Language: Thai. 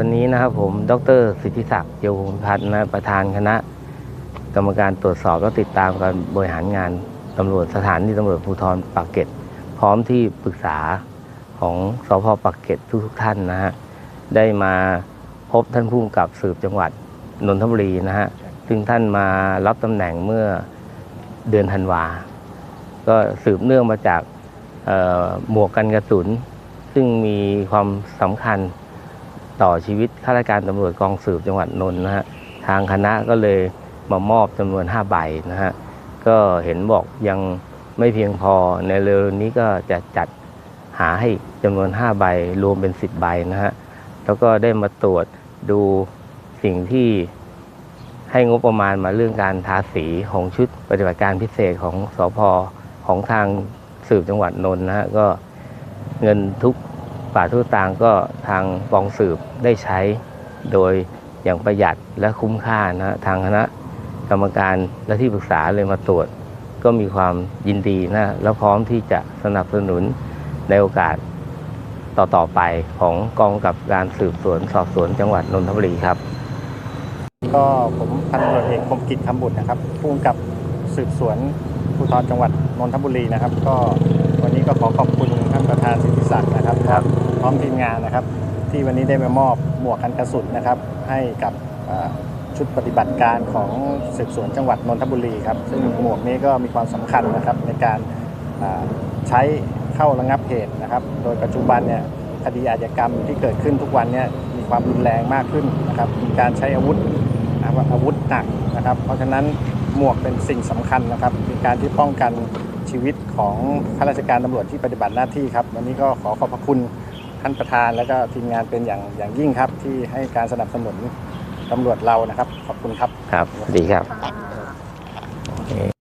วันนี้นะครับผม ดรสิทธิศักดิ์เจียวหงพัฒน์นะประธานคณะ กรรมการตรวจสอบและติดตามการบริหารงานตำรวจสถานีตำรวจภูธรปากเกร็ดพร้อมที่ปรึกษาของสพปากเกร็ดทุกๆท่านนะฮะได้มาพบท่านผู้กำกับสืบจังหวัดนนทบุรีนะฮะซึ่งท่านมารับตำแหน่งเมื่อเดือนธันวา ก็สืบเนื่องมาจากหมวกกันกระสุน ซึ่งมีความสำคัญ ต่อชีวิตข้าราชการตำรวจกองสืบจังหวัดนนท์นะฮะทางคณะก็เลยมามอบจำนวน 5 ใบนะฮะก็เห็นบอกยังไม่เพียงพอในเร็วนี้ก็จะจัดหาให้จำนวน 5 ใบรวมเป็น 10 ใบนะฮะแล้วก็ได้มาตรวจดูสิ่งที่ให้งบประมาณมาเรื่องการทาสีของชุดปฏิบัติการพิเศษของสอพของทางสืบจังหวัดนนท์นะฮะก็เงินทุก บาทุตางก็ทางกองสืบได้ใช้โดยอย่างประหยัดและคุ้มค่านะฮะทางคณะกรรมการและที่ปรึกษาเลยมาตรวจ ก็มีความยินดีนะแล้วพร้อมที่จะสนับสนุนในโอกาสต่อ ๆ ไปของกองกับการสืบสวนสอบสวนจังหวัดนนทบุรีครับ ก็ผมพันตำรวจเอกคมกิจคำบุตรนะครับผู้กำกับสืบสวนภูธรจังหวัดนนทบุรีนะครับ ก็วันนี้ก็ขอขอบคุณท่านประ ธานสิทธิศักดิ์นะครับครับพร้อมทีมงานนะครับ ที่วันนี้ได้มามอบหมวกกันกระสุนนะครับ ให้กับเอ่อชุดปฏิบัติการของสืบสวนจังหวัดนนทบุรีครับซึ่งหมวกนี้ก็มีความสำคัญนะครับในการอ่าใช้เข้าระงับเหตุนะครับ โดยปัจจุบันเนี่ยคดีอาชญากรรมที่เกิดขึ้นทุกวันเนี่ยมีความรุนแรงมากขึ้นนะครับมีการใช้อาวุธนะครับอาวุธหนักนะครับ เพราะฉะนั้นหมวกเป็นสิ่งสำคัญนะครับเป็นการที่ป้องกัน ชีวิตของข้าราชการตำรวจที่ปฏิบัติหน้าที่ครับวันนี้ก็ขอขอบพระคุณท่านประธานและก็ทีมงานเป็นอย่างอย่างยิ่งครับ ที่ให้การสนับสนุนตำรวจเรานะครับ ขอบคุณครับ ครับ ดีครับ